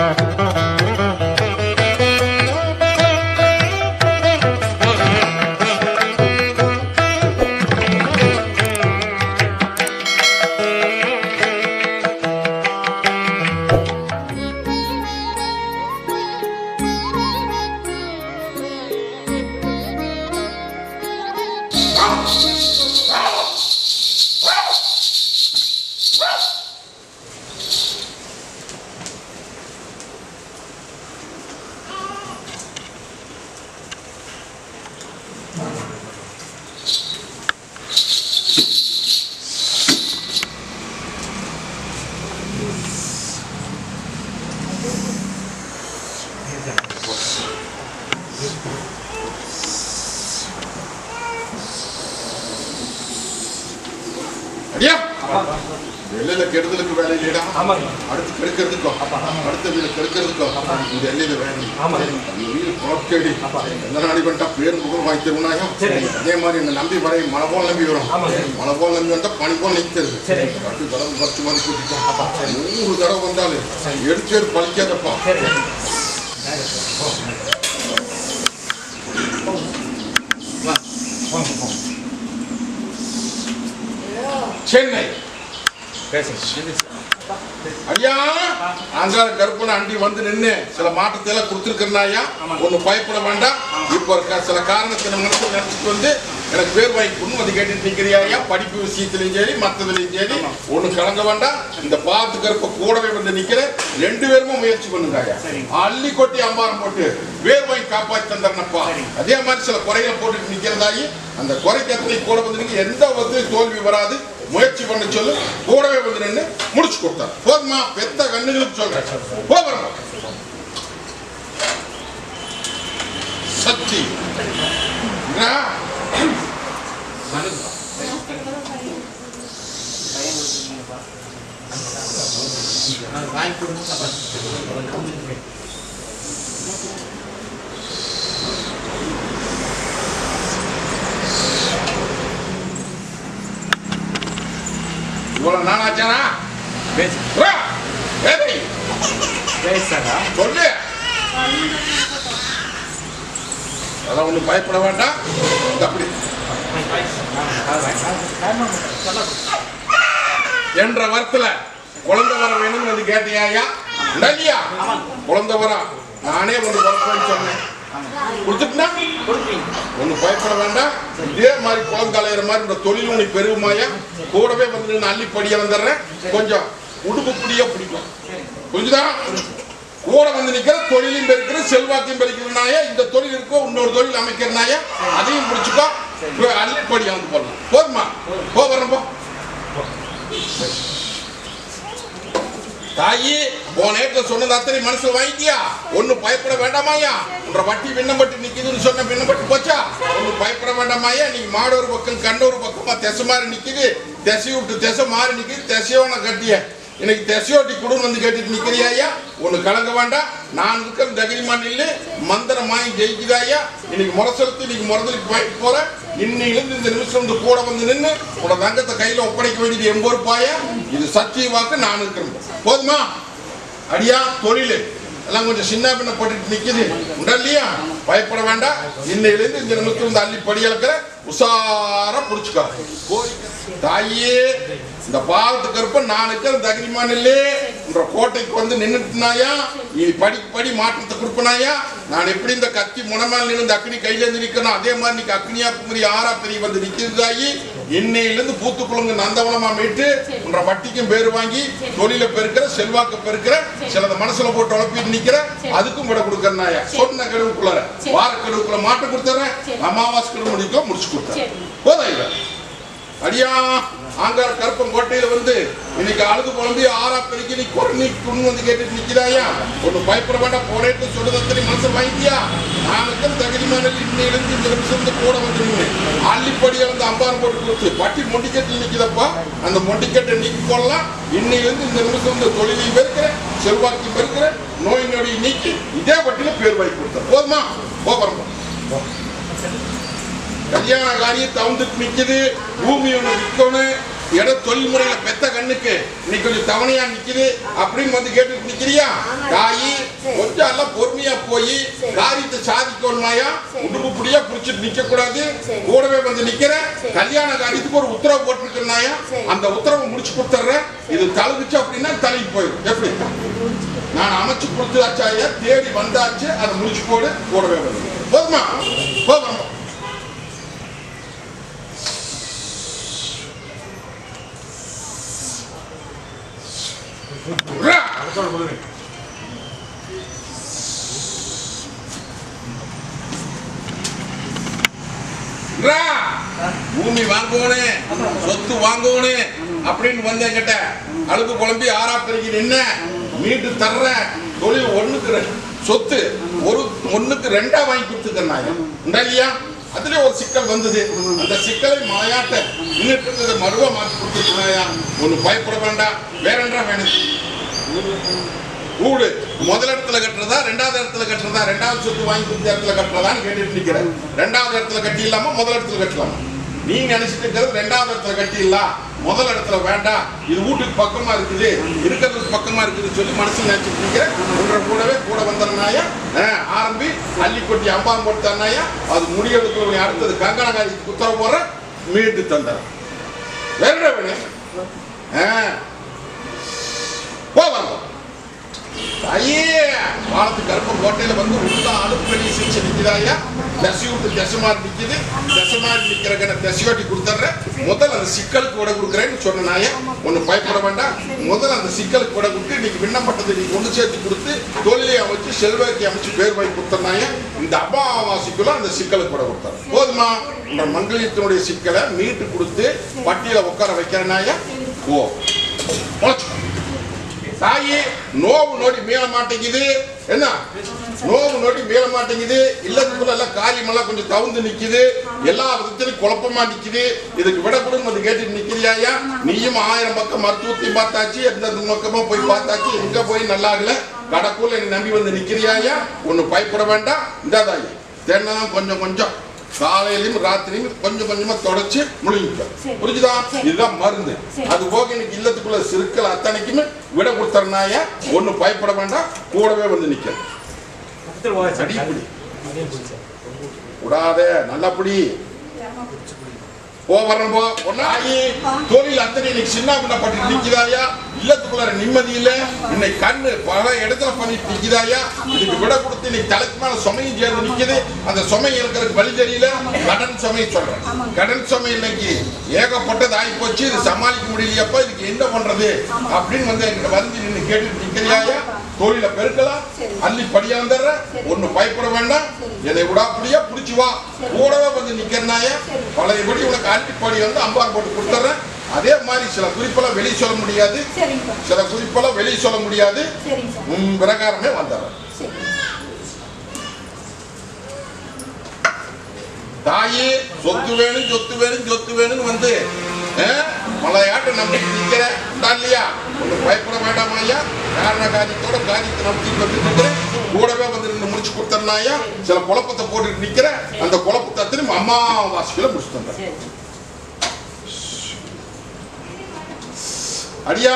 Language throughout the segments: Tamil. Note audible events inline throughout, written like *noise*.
அடியா *laughs* அடுத்து கெடுக்கிறதுக்கோ அடுத்த வீடு கெடுக்கிறதுக்கோ? இந்த எல்லையில வீடு குழப்பேடி எந்த நாடி பண்ணிட்டா பேரும் புகழ் வாங்கி சரி. அதே மாதிரி என்ன நம்பி வரை மழை போல் நம்பி வரும். மழை போல் நம்பி வந்தா பனி போல் நிற்கிறது. பத்து தடவை பத்து மாதிரி கூட்டிட்டோம் நூறு தடவை வந்தாலும் எடுத்து எடுத்து பழிக்காதப்பா. சென்னை. பேசுங்க. ஐயா அங்கார கருப்பன அண்டி வந்து நின்னு சில மாற்றத்தை எல்லாம் கொடுத்துருக்கா ஒண்ணு பயப்பட வேண்டாம். இப்போ இருக்க சில காரணத்தை மனசுல நினைச்சிட்டு வந்து எனக்கு பேர் வாங்கி கொடுன்னு வந்து கேட்டுட்டு நிக்கிறியா ஐயா? படிப்பு விஷயத்திலையும் சரி மற்றதுலையும் சரி. ஒண்ணு கலங்க வேண்டாம். இந்த பாத்து கருப்ப கூடவே வந்து நிக்கிற ரெண்டு பேருமே முயற்சி பண்ணுங்க ஐயா. அள்ளி கொட்டி அம்பாரம் போட்டு பேர் வாங்கி காப்பாத்தி தந்துடுறப்பா அதே மாதிரி சில குறைகளை போட்டுட்டு நிக்கிறதாயி அந்த குறைக்கு எத்தனை கூட வந்து எந்த வந்து தோல்வி வராது. முயற்சி பண்ண சொல்லு. கூடவே வந்து நின்று முடிச்சு கொடுத்தார். போதுமா? பெத்த கண்ணுகளுக்கு சொல்றேன் போகிறோம் சக்தி. வாங்கி கொடுங்க. மச்சானா? பேசுறா சொல்லு. அதான் ஒண்ணும் பயப்பட வேண்டாம். அப்படி. என்ற வரத்துல குழந்தை வர வேணும்னு வந்து கேட்டியா இல்லையா குழந்தை வர. நானே ஒன்று வரப்போன்னு சொன்னேன். கொடுத்துட்டா ஒண்ணு பயப்பட வேண்டாம். இதே மாதிரி குழந்தை கலையிற மாதிரி இந்த தொழில் உனக்கு பெருமாயா கூடவே வந்து நான் அள்ளி படிய வந்துடுறேன். கொஞ்சம் உடுப்பு பிடிய பிடிக்கும். புரிஞ்சுதா? கூட வந்து நிக்கிற தொழிலும் பெருக்கிற செல்வாக்கையும் பெருக்கிறனாயா இந்த தொழில் இருக்கோ இன்னொரு தொழில் அமைக்கிறனாயே அதையும் முடிச்சுக்கோ. போய் அள்ளி படிய வந்து போடலாம். போதுமா? போ வரேன் போ. தாயி போன நேரத்துல சொன்னது அத்தனை மனசுல வாங்கிட்டியா? ஒண்ணு பயப்பட வேண்டாமாயா உன்ற வட்டி விண்ணப்பட்டு நிக்குதுன்னு சொன்ன விண்ணப்பட்டு போச்சா? ஒண்ணு பயப்பட வேண்டாமாயா நீ மாடு ஒரு பக்கம் கண்ட ஒரு பக்கமா திசை மாறி நிக்குது. திசை விட்டு திசை மாறி நிக்குது. திசையோன கட்டிய. இன்னைக்கு திசையோட்டி குடும்பம் வந்து கேட்டுட்டு நிக்கிறியாயா ஒண்ணு கலங்க வேண்டாம். நான் இருக்கிற தகிரிமான் நில்லு. மந்திரம் வாங்கி ஜெயிக்குதாயா இன்னைக்கு முரசலுக்கு இன்னைக்கு முரதலுக்கு போயிட்டு போறேன் இன்னிலிருந்து இந்த நிமிஷம் வந்து கூட வந்து நின்று உன தங்கத்தை கையில ஒப்படைக்க வேண்டியது எம்பது இது சத்திய வாக்கு நான் இருக்கிறேன் போதுமா? அடியா தொழில். எல்லாம் கொஞ்சம் சின்ன பின்ன போட்டுட்டு நிக்குது. உண்டா இல்லையா பயப்பட வேண்டாம். இன்னையிலிருந்து இந்த நிமிஷத்துல வந்து அள்ளி படி அளக்கிற உஷாரா புடிச்சுக்கோ. தாயே இந்த பாவத்துக்கு இருப்ப நான் அந்த தகிரிமான் இல்லே கோட்டைக்கு வந்து நின்றுட்டுனாயா நீ படி படி மாற்றத்தை கொடுப்பனாயா? நான் எப்படி இந்த கத்தி முனமால் நின்று இந்த அக்னி கையில இருந்து அதே மாதிரி நீ அக்னியா குமரி ஆறா பெரிய வந்து நிக்கிறதாயி இன்னையிலிருந்து பூத்துக்குழுங்க நந்தவனமா மீட்டு உன்ற வட்டிக்கும் பேர் வாங்கி தொழில பெருக்கிற செல்வாக்கு பெருக்கிற சிலத மனசுல போட்டு உழப்பிட்டு நிக்கிற அதுக்கும் விட கொடுக்கறனாயா சொன்ன கடுவுக்குள்ளார வார கடுவுக்குள்ள மாட்ட கொடுத்துறேன். அமாவாசை கடுவு முடிக்க முடிச்சு கொடுத்தேன் போதா இல்ல அடியா ஆங்கார கருப்பம் கோட்டையில வந்து இன்னைக்கு அழுது குழம்பி ஆறா பெருக்கி நீ குறை குன்னு வந்து கேட்டுட்டு நிக்கிறாயா ஒண்ணு பயப்பட வேண்டாம் போனேட்டு சொல்லுதத்தனை மனசு வாங்கிட்டியா? நானுக்கு தகுதிமான இன்னையிலிருந்து இந்த நிமிஷம் வந்து கூட வந்து நின்று அள்ளிப்படியை வந்து அம்பாரம் போட்டு கொடுத்து பட்டி மொண்டிக்கட்டில் நிக்குதப்பா? அந்த மொண்டிக்கட்டை நீக்கி கொள்ளலாம் இன்னையிலிருந்து இந்த நிமிஷம் வந்து தொழிலையும் பெருக்கிற செல்வாக்கையும் பெருக்கிற நோய் நொடியை நீக்கி இதே பட்டியல பேர் வாங்கி கொடுத்த போதுமா? போகிறோம் கல்யாண காரியம் தவுந்துட்டு நிற்குது பூமி ஒன்று விற்கணும் இட தொழில்முறையில பெத்த கண்ணுக்கு இன்னைக்கு கொஞ்சம் தவணையா நிக்குது. அப்படின்னு வந்து கேட்டுட்டு நிக்கிறியா? தாயி கொஞ்சம் எல்லாம் பொறுமையா போய் காரியத்தை சாதிக்கணுமாயா? உடுப்பு புடியா புடிச்சிட்டு நிக்க கூடாது கூடவே வந்து நிக்கிற கல்யாண காரியத்துக்கு ஒரு உத்தரவு போட்டிருக்கனாயா அந்த உத்தரவை முடிச்சு கொடுத்துட்ற இது தழுகுச்சு அப்படின்னா தலைக்கு போயிடும் எப்படி? நான் அமைச்சு கொடுத்தாச்சாயா தேடி வந்தாச்சு. அதை முடிச்சு போடு. கூடவே வந்து போதுமா? போதுமா. பூமி வாங்குவனே சொத்து வாங்குவனே அப்படின்னு வந்தேன் கிட்ட அழுது குழம்பி ஆறா பெருகி நின்ன மீட்டு தர்ற தொழில் ஒண்ணுக்கு சொத்து ஒரு ஒண்ணுக்கு ரெண்டா வாங்கி கொடுத்துக்கிறேன் உண்டா இல்லையா? அதுலயே ஒரு சிக்கல் வந்தது. அந்த சிக்கலை மலையாட்ட நின்றுட்டு இருந்ததை மறுவா மாற்றி கொடுத்துருக்காயா ஒண்ணு பயப்பட வேண்டாம். வேற என்ன வேணும் வீடு முதல் இடத்துல கட்டுறதா ரெண்டாவது இடத்துல கட்டுறதா ரெண்டாவது சொத்து வாங்கி கொடுத்த இடத்துல கட்டுறதான்னு கேட்டுட்டு இருக்கிறேன் ரெண்டாவது இடத்துல கட்டி இல்லாம முதல் இடத்துல கட்டலாம்? நீ நினைச்சிட்டு இருக்கிறது ரெண்டாவது இடத்துல கட்டிடலாம் முதல் இடத்துல வேண்டாம். இது வீட்டுக்கு பக்கமா இருக்குது. இருக்கிறதுக்கு பக்கமா இருக்குது சொல்லி மனசுல நினைச்சிட்டு இருக்கிறேன் ஒன்றரை கூடவே கூட வந்தனாயா ஆரம்பி அள்ளி கொட்டி அம்பாம் போட்டானாயா அது முடியெடுக்க அடுத்தது கங்கணகாரி உத்தரவு போற மீட்டு தந்தார். வேற கோட்டையில வந்து உள்ள அனுப்பு சிகிச்சை சிரிச்சு நிக்கிறாயா தசி விட்டு தசமாரி நிக்குது தசமாரி நிக்கிறக்க தசையோட்டி கொடுத்துட்றேன் முதல்ல அந்த சிக்கலுக்கு கூட கொடுக்குறேன்னு சொன்ன சொன்னாயா ஒண்ணு பயப்பட வேண்டாம் முதல்ல அந்த சிக்கலுக்கு கூட கொடுத்து இன்னைக்கு விண்ணப்பட்டத்தை நீ கொண்டு சேர்த்து கொடுத்து தொழிலை அமைச்சு செல்வாக்கி அமைச்சு பேர் வாங்கி கொடுத்தனாயா இந்த அமாவாசைக்குள்ள அந்த சிக்கலுக்கு கூட கொடுத்தாரு போதுமா இந்த மங்களியத்தினுடைய சிக்கலை மீட்டு கொடுத்து பட்டியல உட்கார வைக்கிறனாயா ஓ தாயி நோவு நோடி மீள மாட்டேங்குது. என்ன? நோவு நோடி மீள மாட்டேங்குது. இல்லத்துக்குள்ள எல்லாம் காரியமெல்லாம் கொஞ்சம் தவுந்து நிக்குது. எல்லா விதத்திலும் குழப்பமா நிக்குது. இதுக்கு விட கூட வந்து கேட்டு நிக்கிறியாயா நீயும் ஆயிரம் பக்கம் மருத்துவத்தையும் பார்த்தாச்சு எந்த பக்கமா போய் பார்த்தாச்சு எங்க போய் நல்லா ஆகல கடக்குள்ள என்னை நம்பி வந்து நிக்கிறியாயா ஒன்னு பயப்பட வேண்டாம். இந்த தாயி தென்னதான் கொஞ்சம் கொஞ்சம். காலையிலயும் ராத்திரியும் கொஞ்சம் கொஞ்சமா தொடச்சு முழுங்கிக்க. புரிஞ்சுதா. இதுதான் மருந்து. அது போக இன்னைக்கு இல்லத்துக்குள்ள சிறுக்கள் அத்தனைக்குமே விட கொடுத்தறனாய ஒண்ணு பயப்பட வேண்டாம் கூடவே வந்து நிக்க பக்கத்தில் போகாது அடி சார் பிடி. அதையும் பிடிச்சா விடாதே நல்லபடி போ வரணும் போ. பொண்ணாயி தொழில் அத்தனை இன்னைக்கு சின்ன பின்னப்பட்டு நிக்குதாயா? இல்லத்துக்குள்ள நிம்மதி இல்ல? இன்னைக்கு கண்ணு பல இடத்துல பண்ணிட்டு நிக்குதாயா? இதுக்கு விட கொடுத்து இன்னைக்கு தலைக்கு மேல சுமையும் சேர்ந்து நிக்குது. அந்த சுமை இருக்கிறதுக்கு வழி தெரியல. கடன் சுமை சொல்றேன். கடன் சுமை இன்னைக்கு ஏகப்பட்டது ஆகி போச்சு இது சமாளிக்க முடியலையப்பா. இதுக்கு என்ன பண்றது? அப்படின்னு வந்து வந்து நின்று கேட்டுட்டு நிக்கிறியாயா? தொழில பெருக்கலாம் அள்ளி படியாந்துடுற ஒண்ணு பயப்பட வேண்டாம். எதை விடாப்படியா புடிச்சு வா. கூடவே வந்து நிக்கிறனாய பழையபடி உனக்கு அள்ளி படி வந்து அம்பார் போட்டு கொடுத்துட்றேன். அதே மாதிரி சில குறிப்பெல்லாம் வெளியே சொல்ல முடியாது. சில குறிப்பெல்லாம் வெளியே சொல்ல முடியாது. உன் பிரகாரமே வந்துடுறேன். தாயே சொத்து வேணும் சொத்து வேணும் சொத்து வேணும்னு வந்து மலையாட்ட நம்பிக்கை நிக்கிற உண்டா இல்லையா ஒண்ணு பயப்பட வேண்டாம் ஐயா? காரண காரியத்தோட காரியத்தை நம்பி வந்து கூடவே வந்து நின்று முடிச்சு கொடுத்தனாயா சில குழப்பத்தை போட்டுட்டு நிக்கிற அந்த குழப்பத்தை திரும்ப அம்மாவாசைக்குள்ள முடிச்சு தந்தேன் அடியா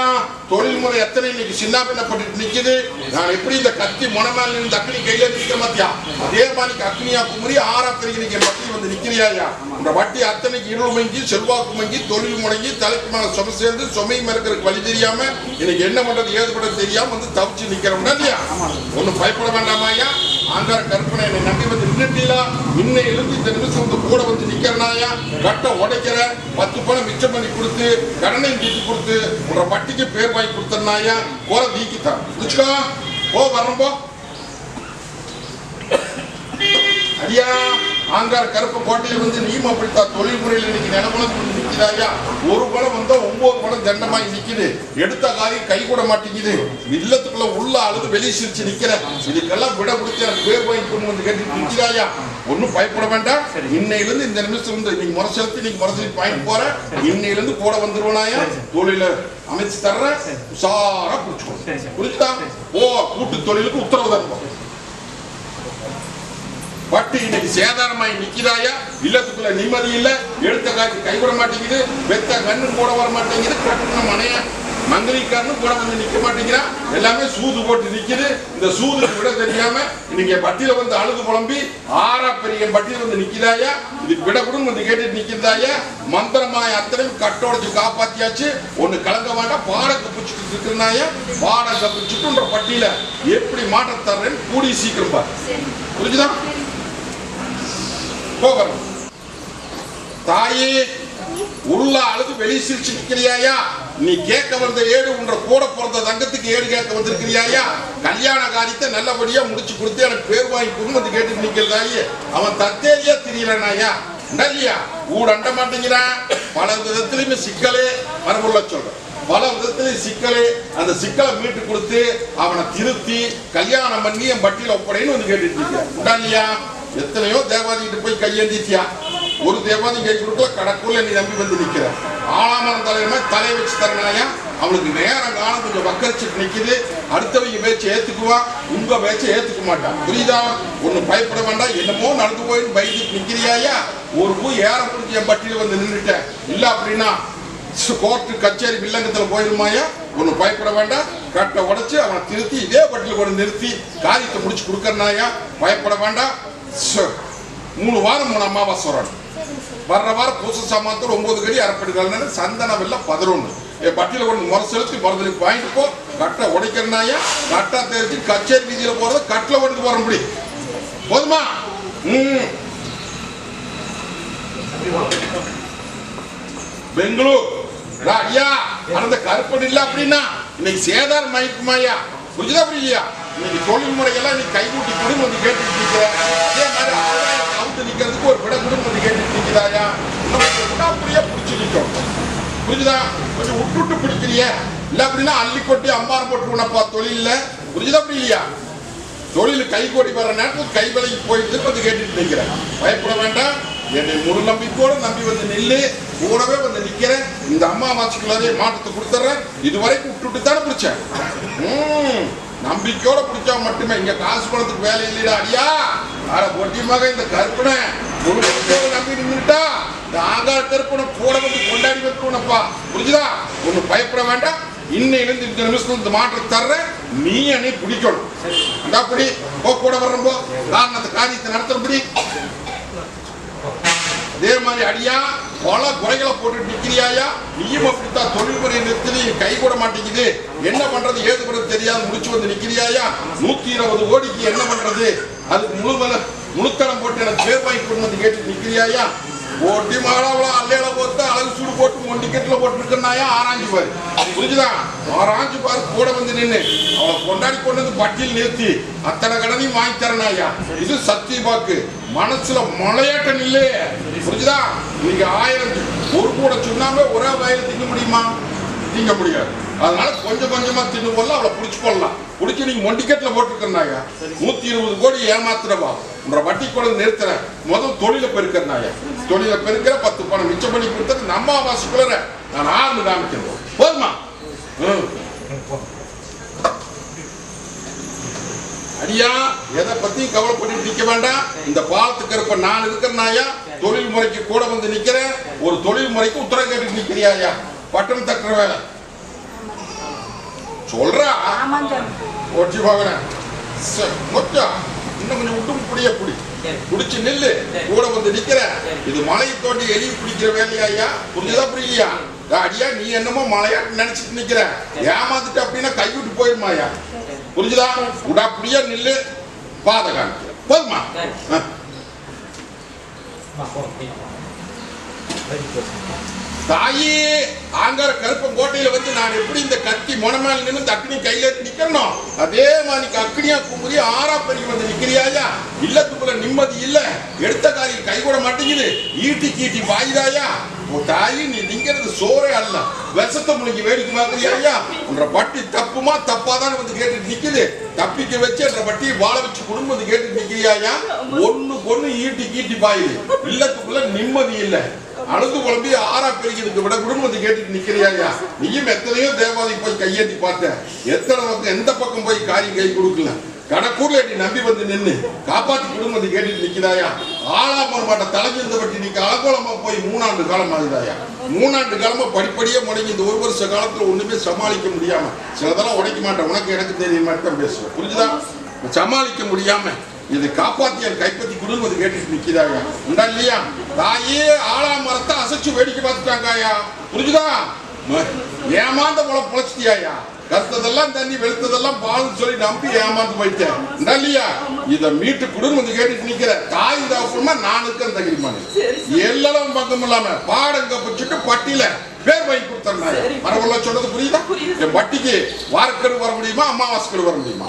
தொழில்முறை எத்தனை இன்னைக்கு சின்ன பின்னப்பட்டு நிக்குது? நான் எப்படி இந்த கத்தி மொனமேல நின்று அக்னி கையில நிக்க மாத்தியா அதே மாதிரி அக்னியா குமரி ஆறாம் தேதி நீங்க வட்டி வந்து நிக்கிறியாயா இந்த வட்டி அத்தனைக்கு இருள் மங்கி செல்வாக்கு மங்கி தொழில் முடங்கி தலைக்கு மேல சும சேர்ந்து சுமை மறுக்கிறதுக்கு வழி தெரியாம இன்னைக்கு என்ன பண்றது ஏது பண்றது தெரியாம வந்து தவிச்சு நிக்கிறோம்னா இல்லையா ஒண்ணும் பயப்பட வேண்டாமா ஐயா? ஆங்கார கற்பனை என்னை நம்பி வந்து நின்றுட்டீங்களா இன்னை எழுந்து இந்த நிமிஷம் வந்து கூட வந்து நிக்கிறனாயா? கட்டை உடைக்கிற பத்து பணம் மிச்சம் பண்ணி கொடுத்து கடனையும் தீக்கி கொடுத்து உன்ற பட்டிக்கு பேர் வாங்கி கொடுத்தனாயா குறை தீக்கித்தான் புடிச்சுக்கோ. போ வரம்போ அடியா. ஆங்கார கருப்பு கோட்டையில் வந்து நீயும் அப்படித்தான் தொழில் முறையில் இன்னைக்கு நிலமலம் வந்து நிக்கிறாயா ஒரு பணம் வந்தா ஒன்பது பணம் தண்டமாய் நிக்குது. எடுத்த காரியம் கை கூட மாட்டேங்குது. இல்லத்துக்குள்ள உள்ள அழுது வெளியே சிரிச்சு நிக்கிற. இதுக்கெல்லாம் விட எனக்கு பேர் வாங்கி வந்து கேட்டு நிக்கிறாயா ஒன்றும் பயப்பட வேண்டாம். இன்னையிலிருந்து இந்த நிமிஷம் வந்து இன்னைக்கு முறை செலுத்தி இன்னைக்கு முறை செலுத்தி வாங்கி போற. இன்னையிலிருந்து கூட வந்துருவனாயா தொழில அமைச்சு தர்றேன். உஷாரா சரி. புரிஞ்சுதா? ஓ கூட்டு தொழிலுக்கு உத்தரவு தரணும். பட்டு இன்னைக்கு சேதாரமாய் நிக்கிறாயா இல்லத்துக்குள்ள நிம்மதி இல்ல. எடுத்த காட்சி கைவிட மாட்டேங்குது. வெத்த கண்ணு கூட வர மாட்டேங்குது. கட்டணம் மனைய மங்கலிக்காரனும் கூட வந்து நிக்க மாட்டேங்கிறான். எல்லாமே சூது போட்டு நிக்குது. இந்த சூதுக்கு விட தெரியாம இன்னைக்கு பட்டியல வந்து அழுது புலம்பி ஆறா பெரிய பட்டியல வந்து நிக்கிறாயா இது விட கூட வந்து கேட்டுட்டு நிக்கிறதாயா மந்திரமாய் அத்தனையும் கட்டோடைச்சு காப்பாத்தியாச்சு. ஒண்ணு கலங்க வேண்டாம். பாடம் பிடிச்சிட்டு இருக்கிறனாயா பாடம் கப்பிச்சுட்டுன்ற பட்டியல எப்படி மாற்றம் தர்றேன்னு கூடி சீக்கிரம் பாரு. புரிஞ்சுதான் போகணும். தாயே உள்ள அழுது வெளியே சிரிச்சிருக்கிறியாயா நீ கேட்க வந்த ஏடு உன்ற கூட பிறந்த தங்கத்துக்கு ஏடு கேட்க வந்திருக்கிறியாயா? கல்யாண காரியத்தை நல்லபடியா முடிச்சு கொடுத்து எனக்கு பேர் வாங்கி கொண்டு வந்து கேட்டு நிக்கிறதாயே அவன் தத்தேரியா தெரியலனாயா? நல்லியா ஊட அண்ட மாட்டேங்கிறான் பல விதத்திலுமே சிக்கலே மரபுள்ள சொல்றேன். பல விதத்திலையும் சிக்கலே. அந்த சிக்கலை மீட்டு கொடுத்து அவனை திருத்தி கல்யாணம் பண்ணி என் பட்டியல ஒப்படைன்னு வந்து கேட்டுட்டு இருக்கேன் இல்லையா எத்தனையோ தேவாதிகிட்ட போய் கையேந்திட்டியா ஒரு தேவாதி கை கொடுக்கல கடற்குள்ள நீ நம்பி வந்து நிக்கிற. ஆளாமரம் தலைமை தலை வச்சு தரனாயா அவனுக்கு நேரம் காலம் கொஞ்சம் வக்கரிச்சுட்டு நிக்குது. அடுத்தவங்க பேச்சை ஏத்துக்குவான் உங்க பேச்சை ஏத்துக்க மாட்டான் புரியுதா? ஒண்ணு பயப்பட வேண்டாம். என்னமோ நடந்து போயின்னு பயந்துட்டு நிக்கிறியாயா? ஒரு பூ ஏற முடிஞ்சு என் பட்டியல வந்து நின்றுட்டேன். இல்ல அப்படின்னா கோர்ட்டு கச்சேரி வில்லங்கத்துல போயிருமாயா? ஒண்ணு பயப்பட வேண்டாம். கட்டை உடைச்சு அவனை திருத்தி இதே பட்டியல கொண்டு நிறுத்தி காரியத்தை முடிச்சு கொடுக்கறனாயா? பயப்பட வேண்டாம். மூணு வாரம் மூணு அமாவாசை வரணும் வர்ற வாரம் பூச சாமானத்தோட ஒன்பது கடி அரைப்படுகள் சந்தன வெள்ள பதினொன்று என் பட்டியல கொண்டு முறை செலுத்தி மருந்துக்கு வாங்கிட்டு போ. கட்டை உடைக்கிறனாயா? கட்டை தெரிஞ்சு கச்சேரி வீதியில போறது கட்டில கொண்டு போற முடி. போதுமா? ம் பெங்களூர். டா, ஐயா அந்த கருப்பன் இல்லை அப்படின்னா இன்னைக்கு சேதாரம் ஆயிருக்குமாயா புரியுதா புரியலையா? இன்னைக்கு தொழில் முறையெல்லாம் நீ கைகூட்டி குடும்பம் வந்து கேட்டுட்டு இருக்கிற அதே மாதிரி ஆதாயம் அவுத்து நிக்கிறதுக்கு ஒரு விட குடும்பம் வந்து கேட்டுட்டு இருக்கிறாயா இன்னும் பிடிச்சி நிற்கும் புரியுதா கொஞ்சம் விட்டு விட்டு பிடிக்கிறிய இல்ல அப்படின்னா அள்ளி கொட்டி அம்பாரம் போட்டு உனப்பா தொழில்ல புரியுதா இல்லையா? தொழில் கை கோடி வர நேரத்தில் கை விலைக்கு போயிட்டு வந்து கேட்டுட்டு நிற்கிறேன் பயப்பட வேண்டாம். என்னை முழு நம்பிக்கையோடு நம்பி வந்து நில்லு. கூடவே வந்து நிக்கிறேன். இந்த அம்மா அம்மாவாசைக்குள்ளாரே மாற்றத்தை கொடுத்துட்றேன். இதுவரைக்கும் விட்டுட்டு தானே பிடிச்சேன். ம், நம்பிக்கையோட பிடிச்சா மட்டுமே. இங்க காசு பணத்துக்கு வேலை இல்லைடா அடியா. அட பொட்டியமாக இந்த கற்பனை நம்பிக்கையோட நம்பி நின்றுட்டா இந்த ஆங்கார கற்பனை கூட வந்து கொண்டாடி வைக்கணும்ப்பா புரிஞ்சுதா? ஒன்றும் பயப்பட வேண்டாம். இன்னையிலிருந்து இந்த நிமிஷத்துல இந்த மாற்றம் தர்றேன். நீ என்னை பிடிக்கணும். அந்த அப்படி போ கூட வர்றப்போ காரணத்தை காரியத்தை நடத்துறபடி அதே மாதிரி அடியா பல குறைகளை போட்டு நிற்கிறியாயா நீயும் அப்படித்தான் தொழில்முறை நிறுத்தி கை கூட மாட்டேங்குது என்ன பண்றது ஏது பண்றது தெரியாது முடிச்சு வந்து நிற்கிறியாயா நூத்தி இருபது கோடிக்கு என்ன பண்றது? அதுக்கு முழு முழுத்தடம் போட்டு எனக்கு பேர் வாங்கி கொண்டு வந்து கேட்டு நிக்கிறியாயா? போட்டி மகளா அல்லையில போட்டு அழகு சூடு போட்டு ஒன் டிக்கெட்ல போட்டுருக்கனாயா ஆராய்ஞ்சு பாரு. புரிஞ்சுதா? ஆராய்ஞ்சு பாரு கூட வந்து நின்று அவளை கொண்டாடி கொண்டு வந்து பட்டியல் நிறுத்தி அத்தனை கடனையும் வாங்கி தரனாயா இது சத்திய பாக்கு மனசுல மலையாட்டம் இல்லையே புரிஞ்சுதா? நீங்க ஆயிரம் ஒரு கூட சுண்ணாம்பே ஒரே வயல திங்க முடியுமா? திங்க முடியாது. அதனால கொஞ்சம் கொஞ்சமா தின்னு போடலாம் அவளை புடிச்சு போடலாம். புடிச்சு நீங்க மொண்டிக்கட்டில் போட்டுருக்கனாயா நூத்தி இருபது கோடி ஏமாத்துறவா. உன்ற வட்டி கூட நிறுத்துறேன். முதல் தொழில பெருக்கிறனாயா தொழில பெருக்கிற பத்து பணம் மிச்சம் பண்ணி கொடுத்தது நம்ம அமாவாசைக்குள்ள நான் ஆறு காமிக்கணும் போதுமா? ம். அடியா எதை பத்தியும் கவலைப்பட்டு நிக்க வேண்டாம். இந்த பாலத்துக்கு இருப்ப நான் இருக்கிறனாயா தொழில் முறைக்கு கூட வந்து நிக்கிறேன். ஒரு தொழில் முறைக்கு உத்தரவு கேட்டு நிக்கிறியாயா பட்டம் தட்டுற வேலை. சொல்றா. ஆமாங்க போகிறேன் மொச்சா இன்னும் கொஞ்சம் விட்டு புடிய புடி. புடிச்சு நில்லு. கூட வந்து நிக்கிற இது மலையை தோண்டி எலி பிடிக்கிற வேலையா ஐயா? புரிஞ்சுதா புரியலையா? அடியா நீ என்னமோ மலையாட்டு நினைச்சிட்டு நிக்கிற ஏமாந்துட்டு அப்படின்னா கைவிட்டு போயிருமாயா புரிஞ்சுதா? உடா புடியா நில்லு பாத காமிக்கிற போதுமா. தாயே ஆங்கார கருப்பன் கோட்டையில வந்து நான் எப்படி இந்த கத்தி மொனமேல நின்று இந்த அக்னி கையில நிக்கணும் அதே மாதிரி அக்னியா குமுறி ஆறா பெருகி வந்து நிக்கிறியாயா? இல்லத்துக்குள்ள நிம்மதி இல்ல. எடுத்த காரியம் கை கூட மாட்டேங்குது. ஈட்டி கீட்டி பாயுதாயா உன் தாயி நீ திங்கிறது சோறே அல்ல. விஷத்தை முழுங்கி வேடிக்கை பார்க்கறியாயா உன்ற பட்டி தப்புமா தப்பாதான் வந்து கேட்டு நிக்குது. தப்பிக்க வச்சு என்ற பட்டியை வாழ வச்சு குடும்பம் வந்து கேட்டு நிக்கிறியாயா ஒண்ணு பொண்ணு ஈட்டி கீட்டி பாயுது. இல்லத்துக்குள்ள நிம்மதி இல்லை. அழுது குழம்பி ஆறா பெருக்கிறதுக்கு விட குடும்பத்தை கேட்டுட்டு நிக்கிறியாயா நீயும் எத்தனையோ தேவாதைக்கு போய் கையேத்தி பார்த்த. எத்தனை பக்கம் எந்த பக்கம் போய் காரியம் கை கொடுக்கல? கடக்கூர்ல நீ நம்பி வந்து நின்று காப்பாத்தி குடும்பத்தை கேட்டுட்டு நிக்கிறாயா ஆளாமர் மாட்ட தலைஞ்சிருந்த பற்றி நீங்க அலங்கோலமா போய் மூணாண்டு காலம் ஆகுதாயா? மூணாண்டு காலமா படிப்படியே முடங்கி இந்த ஒரு வருஷ காலத்துல ஒண்ணுமே சமாளிக்க முடியாம சிலதெல்லாம் உடைக்க மாட்டேன். உனக்கு எனக்கு தெரிய மாட்டேன் பேசுவேன். புரிஞ்சுதா? சமாளிக்க முடியாம இதை காப்பாத்தி என் கைப்பற்றி குடும்பத்தை கேட்டுட்டு நிக்கிறாயா உண்டா இல்லையா? தாயே ஆலா மரத்தை அசைச்சு வேடிக்கை பார்த்துட்டாங்கயா புரிஞ்சுதா? ஏமாந்த போல புழைச்சிட்டியாயா? கருத்ததெல்லாம் தண்ணி வெளுத்ததெல்லாம் பால்னு சொல்லி நம்பி ஏமாந்து போயிட்டேன். இல்லையா இத மீட்டு குடும்பம் வந்து கேட்டுட்டு நிக்கிற. தாய் தகப்பமா நான் இருக்கிற தகிரிமான எல்லாம் பக்கம் இல்லாம பாடங்க பிடிச்சிட்டு பட்டியல பேர் வாங்கி கொடுத்தேன் சரி. மரபுள்ள சொன்னது புரியுதா. என் பட்டிக்கு வாரக்கெடு வர முடியுமா அமாவாசைக்கெடு வர முடியுமா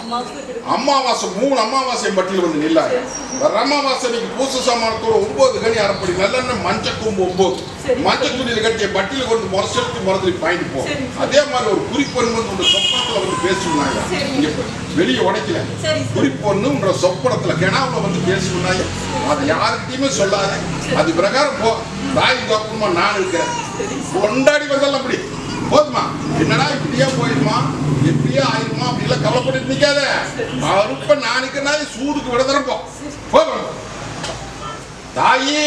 அமாவாசை மூணு அமாவாசை பட்டியல் வந்து நில்லாரு வர அமாவாசை நீங்க பூச சாமானத்தோட ஒன்பது கனி அரைப்படி நல்லெண்ணெய் மஞ்ச கொம்பு ஒன்பது சரி. மஞ்ச துணியில கட்டிய பட்டியல கொண்டு முரசெடுத்து முறதுக்கு பாயிட்டு போ. அதே மாதிரி ஒரு குறிப்பொன் வந்து உங்க சொப்பனத்துல வந்து பேசுனாங்க. இங்க வெளியே உடைக்கல சரி. குறிப்பொன்னுன்ற சொப்பனத்துல கிணாவுல வந்து பேசுனாங்க அது யாருக்கிட்டையுமே சொல்லாத. அது பிரகாரம் போ. தாய் தப்புமா நான் இருக்கிறேன். கொண்டாடி வந்தாலும் அப்படி. போதுமா? என்னடா இப்படியே போயிருமா எப்படியா ஆயிருமா? அப்படிலாம் கவலைப்பட்டு நிக்காத. அருப்ப நாளைக்குனாலே சூடுக்கு விடதரம் போ. போதும் தாயி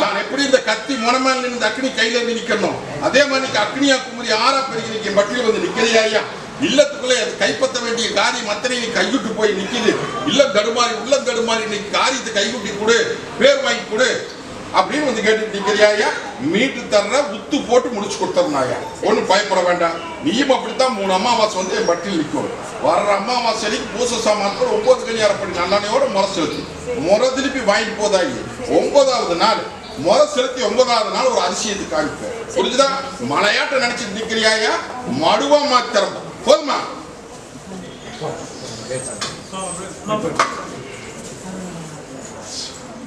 நான் எப்படி இந்த கத்தி முனமேல் நின்று அக்னி கையில இருந்து நிக்கணும்? அதே மாதிரி அக்னியா குமரி ஆறா பெருகி நிக்க பட்டியல் வந்து நிக்கிறியா ஐயா? இல்லத்துக்குள்ளே அது கைப்பற்ற வேண்டிய காரியம் அத்தனை நீ கைவிட்டு போய் நிற்கிது இல்லம் தடுமாறி உள்ளம் தடுமாறி இன்னைக்கு காரியத்தை கைவிட்டி கொடு பேர் வாங்கி கொடு அப்படின்னு வந்து கேட்டு நிற்கிறியா ஐயா? மீட்டு தர்ற உத்து போட்டு முடிச்சு கொடுத்தருனாயா ஒன்றும் பயப்பட வேண்டாம். நீயும் அப்படித்தான் மூணு அமாவாசை வந்து என் பட்டியல் நிற்கும். வர்ற அமாவாசை பூசை பூச சாமான்கள் ஒன்பது கனி அரைப்படி நல்லானையோட முறை செலுத்தி. முறை திருப்பி வாங்கிட்டு போதாயி ஒன்பதாவது நாள். முறை செலுத்தி ஒன்பதாவது நாள் ஒரு அதிசயத்தை காமிப்பேன். புரிஞ்சுதான் மலையாட்ட நினைச்சிட்டு நிக்கிறியாயா மடுவா மாத்திரம். போதுமா?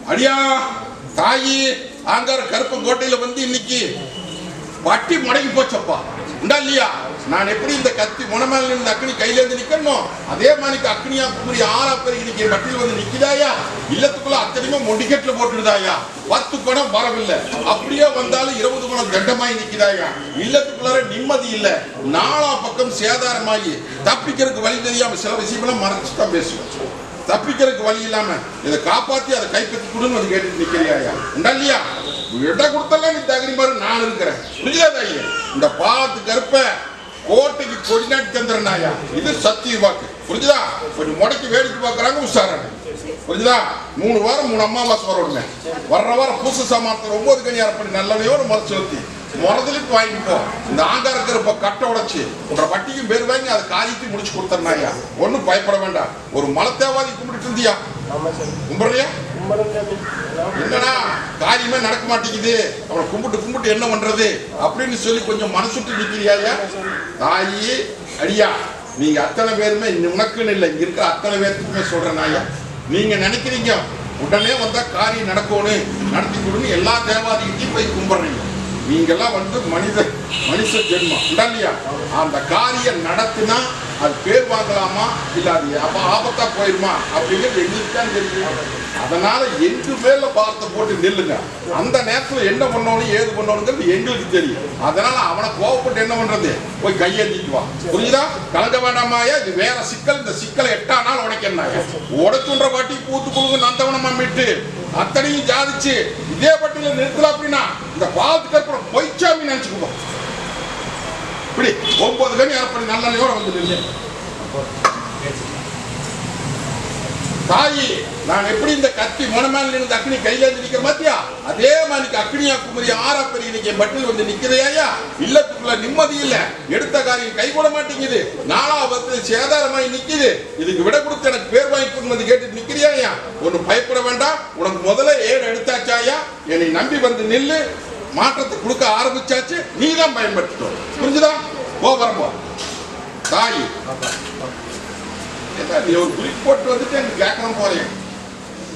அடியா தாயி ஆங்கார கருப்பங்கோட்டையில வந்து இன்னைக்கு வட்டி முடங்கி போச்சப்பா. உண்டா இல்லையா? நான் எப்படி இந்த கத்தி முனமேல இருந்து அக்னி கையில இருந்து நிக்கணும் அதே மாதிரி அக்னியா குமரி ஆறா பெருகி நிக்க மட்டில் வந்து நிக்குதாயா இல்லத்துக்குள்ள அத்தனையுமே முடிக்கட்டுல போட்டுடுதாயா? பத்து குணம் வரவில்லை. அப்படியே வந்தாலும் இருபது குணம் தண்டமாயி நிக்குதாயா இல்லத்துக்குள்ளார நிம்மதி இல்ல. நாலா பக்கம் சேதாரமாகி தப்பிக்கிறதுக்கு வழி தெரியாம சில விஷயமெல்லாம் மறைச்சு தான் பேசுவேன். தப்பிக்கிறதுக்கு வழி இல்லாம இதை காப்பாத்தி அதை கைப்பற்றி கொடுன்னு வந்து கேட்டுட்டு நிக்கிறியா உண்டா இல்லையா? இட கொடுத்தல நீ தகுதி மாதிரி நான் இருக்கிறேன். புரியாதா இந்த பாத்து கருப்ப கோட்டைக்கு கொடிநாட்டி நாயா இது சத்திய வாக்கு. புரிஞ்சுதா? கொஞ்சம் முடக்கி வேடிக்கை பார்க்கறாங்க உஷாராங்க புரிஞ்சுதா? மூணு வாரம் மூணு அம்மாவாசை வரணுங்க வர்ற வாரம் பூச சாமானத்தில் ஒன்பது கனி அரைப்படி நல்லவையோடு முறை போ. இந்த ஆங்கார கருப்பை கட்டை உடைச்சு உன்ற வட்டிக்கும் பேர் வாங்கி அதை காரியத்தையும் முடிச்சு கொடுத்துறனாயா ஒன்றும் பயப்பட வேண்டாம். ஒரு மலத்தேவாதி கும்பிட்டு இருந்தியா? கும்பிடுறியா என்னடா காரியமே நடக்க மாட்டேங்குது. அவனை கும்பிட்டு கும்பிட்டு என்ன பண்றது? அப்படின்னு சொல்லி கொஞ்சம் மனசுட்டு நிக்கிறியாயா தாயி அடியா நீங்க அத்தனை பேருமே உனக்குன்னு இல்லை இங்க இருக்கிற அத்தனை பேருக்குமே சொல்றேன் ஐயா நீங்க நினைக்கிறீங்க உடனே வந்தா காரியம் நடக்கணும் நடத்தி கொடுன்னு எல்லா தேவாதிகிட்டையும் போய் கும்பிடுறீங்க. நீங்கெல்லாம் வந்து மனித மனுஷ ஜென்மம். இல்லையா? அந்த காரியம் நடத்தினா அது பேர் வாங்கலாமா? இல்ல அது அப்ப ஆபத்தா போயிருமா? அப்படிங்கிறது எங்களுக்கு தான் தெரியும். அதனால எங்க மேல பார்த்த போட்டு நில்லுங்க. அந்த நேரத்துல என்ன பண்ணணும் ஏது பண்ணணுங்கிறது எங்களுக்கு தெரியும். அதனால அவனை கோவப்பட்டு என்ன பண்றது? போய் கையேந்திட்டு வா. புரியுதா கலங்க வேண்டாமாயா இது வேற சிக்கல் இந்த சிக்கலை எட்டா நாள் உடைக்கணாயா உடைச்சுன்ற பாட்டி பூத்து குழுங்கு நந்தவனமா மீட்டு அத்தனையும் ஜாதிச்சு இதே பட்டியல நிறுத்தல அப்படின்னா இந்த பாவத்து கற்பனை பொய்ச்சாமி நினைச்சுக்குவோம் இப்படி ஒன்பது கனி நல்ல நல்லெண்ணையோட வந்து நின்று தாயி நான் எப்படி இந்த கத்தி மனமேல இருந்து அக்னி கையில இருந்து நிக்கிற மாத்தியா அதே மாதிரி அக்னியா குமரி ஆறா பெரிய இன்னைக்கு பட்டில் வந்து நிக்கிறையா இல்லத்துக்குள்ள நிம்மதி இல்ல. எடுத்த காரியம் கை கூட மாட்டேங்குது. நாலாவது சேதாரமாய் நிக்குது. இதுக்கு விட கொடுத்து எனக்கு பேர் வாங்கி கொடுமதி கேட்டு நிக்கிறியா ஒன்னு பயப்பட வேண்டாம். உனக்கு முதல்ல ஏடு எடுத்தாச்சாயா என்னை நம்பி வந்து நில்லு. மாற்றத்தை கொடுக்க ஆரம்பிச்சாச்சு. நீ தான் பயன்படுத்திட்டோம். புரிஞ்சுதா? போ வரப்போ தாய். நீ ஒரு குறிப்போட்டு வந்துட்டு எனக்கு கேட்கணும் போறேன்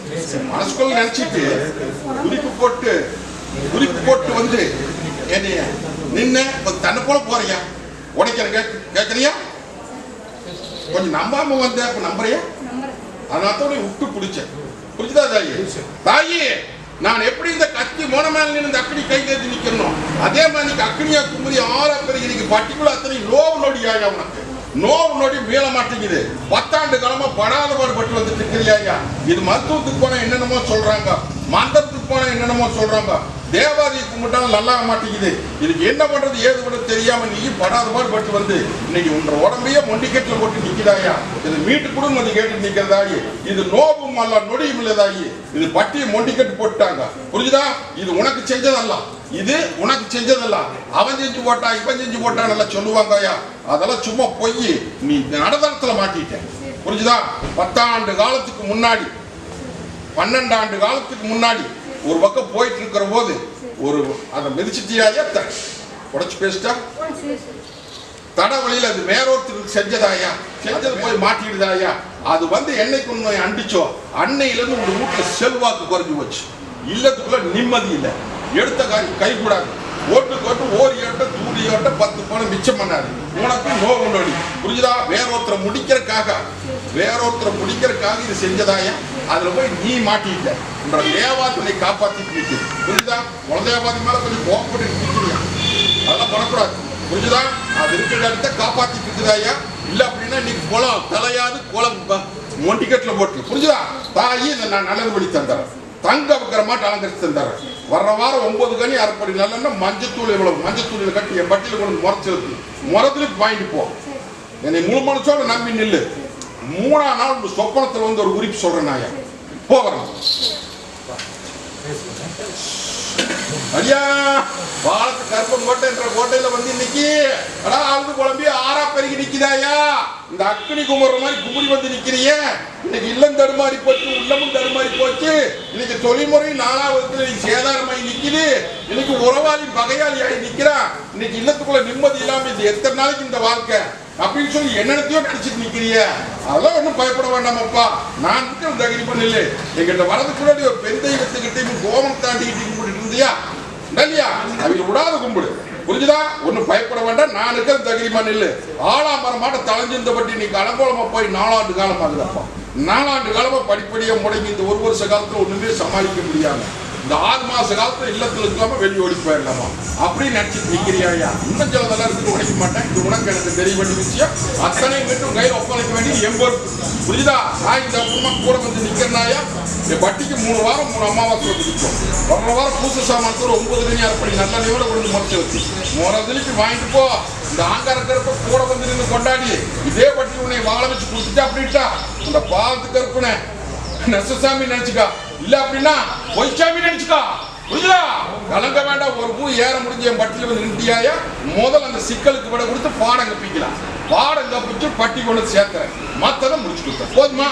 மனசுக்குள்ள நினைச்சிட்டு குறிப்பு போட்டு குறிப்பு போட்டு வந்து என்னைய நின்று தன்னை போல போறியா உடைக்கிற கேட்கறியா கொஞ்சம் நம்பாம வந்த அப்ப நம்புறியா? அதனால விட்டு பிடிச்சேன். புரிஞ்சுதா தாயி? தாயி நான் எப்படி இந்த கத்தி மோனமேல நின்று அக்கடி கை கேட்டு நிக்கணும்? அதே மாதிரி நீங்க அக்னியா குமரி ஆறா பெருகி பர்டிகுலர் அத்தனை லோவ் நோடி ஆயா உனக்கு? நோவு நொடி மீள மாட்டேங்குது. பத்தாண்டு காலமா படாத பாடுபட்டு வந்துட்டு இருக்கிறியா ஐயா? இது மருத்துவத்துக்கு போனா என்னென்னமோ சொல்றாங்க. மந்திரத்துக்கு போனா என்னென்னமோ சொல்றாங்க. தேவாதி கும்பிட்டாலும் நல்லா மாட்டேங்குது. இதுக்கு என்ன பண்றது? ஏது பண்ண தெரியாம நீ படாத பாடுபட்டு வந்து இன்னைக்கு உன்ற உடம்பையே மொண்டிக்கெட்டில் போட்டு நிக்கிறாயா இது மீட்டு கொடுன்னு வந்து கேட்டு நிக்கிறதாயி இது நோவும் அல்ல நொடியும் இல்லதாயி இது பட்டியை மொண்டிக்கட்டு போட்டாங்க புரிஞ்சுதா? இது உனக்கு செஞ்சதல்ல. இது உனக்கு செஞ்சதல்ல. அவன் செஞ்சு போட்டா இவன் செஞ்சு போட்டான் சொல்லுவாங்க ஐயா. அதெல்லாம் சும்மா போய். நீ நடதளத்துல மாட்டிட்ட புரிஞ்சுதா? பத்தாண்டு காலத்துக்கு முன்னாடி பன்னெண்டு ஆண்டு காலத்துக்கு முன்னாடி ஒரு பக்கம் போயிட்டு இருக்கிற போது ஒரு அதை மிதிச்சிட்டியாயா உடச்சு பேசிட்டா? தட வழியில் அது வேறொருத்தருக்கு செஞ்சதாயா? செஞ்சது போய் மாட்டிடுதாயா அது வந்து என்னைக்கு உண்மை அண்டிச்சோ? அன்னையிலேருந்து உங்கள் வீட்டில் செல்வாக்கு குறைஞ்சி போச்சு. இல்லத்துக்குள்ள நிம்மதி இல்லை. எடுத்த காரியம் கை கூடாது ஓட்டுக்கு ஓட்டு ஓரி ஓட்ட தூடி ஓட்ட பத்து பணம் மிச்சம் பண்ணாது உனக்கு நோவு நொடி புரிஞ்சுதா? வேற ஒருத்தரை முடிக்கிறக்காக வேற வேறொருத்தரை முடிக்கிறக்காக இது செஞ்சதாயா அதுல போய் நீ மாட்டிட்ட உன்ற தேவாத்தினை காப்பாத்திட்டு நிற்குது புரிஞ்சுதா? குலதேவாதி மேல கொஞ்சம் கோபப்பட்டு நிற்கிறீங்க அதெல்லாம் பண்ணக்கூடாது. புரிஞ்சுதா? அது இருக்கிற இடத்த காப்பாத்திட்டு இருக்குதாயா இல்ல அப்படின்னா நீ குளம் தலையாது குளம். மொண்டிக்கட்டுல போட்டு புரிஞ்சுதா? தாயி இதை நான் நல்லது நல்லதுபடி தந்துறேன் தங்க விக்கிரமாட்டு அலங்கரித்து தந்துறேன் வர்ற வாரம் ஒன்பது கனி அரைப்படி நல்லன்னா மஞ்சத்தூள் எவ்வளவு? மஞ்சத்தூளில் கட்டி என் பட்டியல கொண்டு முறைச்சிருக்கு முறத்துக்கு வாங்கிட்டு போ. என்னை முழு மனசோட நம்பி நில்லு. மூணா நாள் உங்க சொப்பனத்துல வந்து ஒரு குறிப்பு சொல்றேன் நான் போகிறேன் ஐயா பாலத்து கருப்பன் கோட்டை என்ற கோட்டையில வந்து இன்னைக்கு அடா ஆழ்ந்து குழம்பி ஆறா நிக்கிறாயா இந்த அக்னி குமர மாதிரி குமுறி வந்து நிக்கிறிய. இன்னைக்கு இல்லம் தடுமாறி போச்சு உள்ளமும் தடுமாறி போச்சு. இன்னைக்கு தொழில்முறை நாலாவது இன்னைக்கு சேதாரமாயி நிக்குது. இன்னைக்கு உறவாளி பகையாளி ஆகி நிக்கிறான். இன்னைக்கு இல்லத்துக்குள்ள நிம்மதி இல்லாம இது எத்தனை நாளைக்கு இந்த வாழ்க்கை? அப்படின்னு சொல்லி என்னென்னத்தையோ நினைச்சிட்டு நிக்கிறிய. அதெல்லாம் ஒன்றும் பயப்பட வேண்டாமப்பா நான் இருக்கிற தைரியம் பண்ணல எங்கிட்ட வரதுக்கு முன்னாடி ஒரு பெண் தெய்வத்துக்கிட்டையும் கோபம் தாண்டிக்கிட்டு கும்பிட்டு இருந்தியா? இல்லையா? அவங்க விடாத கும்பிடு. புரிஞ்சுதா? ஒன்றும் பயப்பட வேண்டாம். நான் இருக்கிற தைரியமா நில்லு ஆளாமரம் மாட்ட தலைஞ்சிருந்த பட்டி நீ அலங்கோலமா போய் நாலாண்டு காலம் ஆகுதப்பா நாலாண்டு காலமா படிப்படியா முடங்கி இந்த ஒரு வருஷ காலத்துல ஒண்ணுமே சமாளிக்க முடியாது இந்த ஆறு மாச காலத்துல இல்லத்துல இருக்காம வெளியே ஓடி போயிடலாமா அப்படின்னு நினைச்சிட்டு நிக்கிறியா இன்னும் சிலதெல்லாம் இருக்கு உடைக்க மாட்டேன். இது உனக்கு எனக்கு தெரிய வேண்டிய விஷயம். அத்தனை மீட்டும் கையில் ஒப்படைக்க வேண்டியது எம்பர் புரியுதா? நான் இந்த அப்புறமா கூட வந்து நிக்கிறனாயா என் பட்டிக்கு மூணு வாரம் மூணு அமாவாசை வந்து நிற்கும் ஒரு வாரம் பூச சாமானத்தோட ஒன்பது மணி அரைப்படி நல்ல நியோட கொண்டு முறைச்சு வச்சு. முறை வாங்கிட்டு போ. இந்த ஆங்காரக்கிறப்ப கூட வந்து நின்று கொண்டாடி. இதே பட்டி உன்னை வாழ வச்சு கொடுத்துட்டா அப்படின்ட்டா இந்த பாலத்துக்கு கருப்புனே நெசசாமி நினைச்சுக்கா. இல்ல அப்படின்னா பொய்ச்சாமி நினைச்சுக்கா புரியுதா கலங்க வேண்டாம் ஒரு பூ ஏற முடிஞ்ச என் பட்டியல வந்து நின்றியாயா முதல்ல அந்த சிக்கலுக்கு விட கொடுத்து பாடம் கப்பிக்கலாம் பாடம் கப்பிச்சு பட்டி கொண்டு சேர்த்துறேன் மத்ததை முடிச்சு கொடுத்தேன் போதுமா?